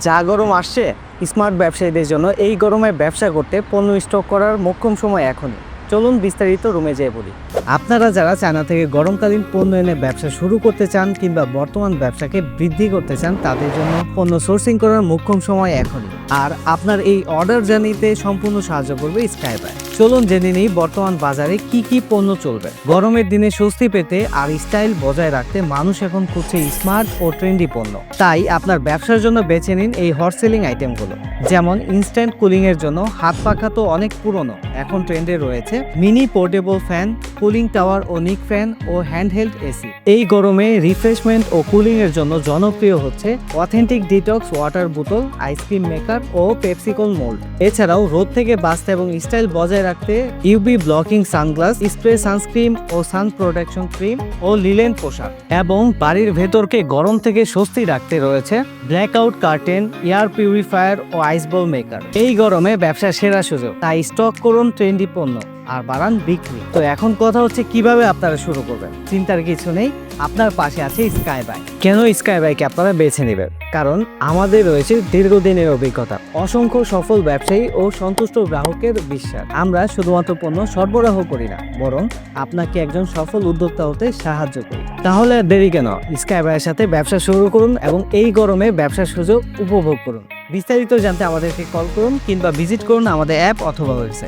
যা গরম আসছে স্মার্ট ব্যবসায়ীদের জন্য এই গরমে ব্যবসা করতে পণ্য স্টক করার মোক্ষম সময় এখনই। চলুন বিস্তারিত রুমে যেয়ে বলি। আপনারা যারা চায়না থেকে গরমকালীন পণ্য এনে ব্যবসা শুরু করতে চান কিংবা বর্তমান ব্যবসাকে বৃদ্ধি করতে চান, তাদের জন্য পণ্য সোর্সিং করার মোক্ষম সময় এখনই। আর আপনার এই অর্ডার জানিতে সম্পূর্ণ সাহায্য করবে স্কাইবাই চলুন জেনে নিই বর্তমান বাজারে কি কি পণ্য চলবে। গরমের দিনে স্বস্তি পেতে আর স্টাইল বজায় রাখতে মানুষ এখন খুঁজছে স্মার্ট ও ট্রেন্ডি পণ্য। তাই আপনার ব্যবসার জন্য বেছে নিন এই হট সেলিং আইটেমগুলো। যেমন ইনস্ট্যান্ট কুলিং এর জন্য হাত পাখা তো অনেক পুরনো, এখন ট্রেন্ডে রয়েছে mini portable fan cooling tower ও নিক ফ্যান ও হ্যান্ডহেল্ড এসি এই গরমে রিফ্রেশমেন্ট ও কুলিং এর জন্য জনপ্রিয় হচ্ছে অথেন্টিক ডিটক্স ওয়াটার বোতল আইসক্রিম মেকার ও পেপসিকল মোল্ড এছাড়াও রোদ থেকে বাঁচতে এবং স্টাইল বজায় রাখতে UV blocking sunglass spray sunscreen ও সান প্রোটেকশন ক্রিম ও লিলেন পোশাক। এবং বাড়ির ভেতরকে গরম থেকে স্বস্তি রাখতে রয়েছে ব্ল্যাকআউট কার্টেন এয়ার পিউরিফায়ার ও আইস বল মেকার এই গরমে ব্যবসার সেরা সুযোগ, তাই স্টক করুন ট্রেন্ডি পণ্য, আর বাড়ান বিক্রি। তো এখন কথা হচ্ছে, কীভাবে আপনারা শুরু করবেন? চিন্তার কিছু নেই, আপনার পাশে আছে স্কাই বাইক কেন স্কাই বাইকে আপনারা বেছে নেবেন? কারণ আমাদের রয়েছে দীর্ঘদিনের অভিজ্ঞতা, অসংখ্য সফল ব্যবসায়ী ও সন্তুষ্ট গ্রাহকের বিশ্বাস। আমরা শুধুমাত্র পণ্য সরবরাহ করি না, বরং আপনাকে একজন সফল উদ্যোক্তা হতে সাহায্য করি। তাহলে দেরি কেন? স্কাই বাইয়ের সাথে ব্যবসা শুরু করুন এবং এই গরমে ব্যবসার সুযোগ উপভোগ করুন। বিস্তারিত জানতে আমাদেরকে কল করুন কিংবা ভিজিট করুন আমাদের অ্যাপ অথবা ওয়েবসাইট।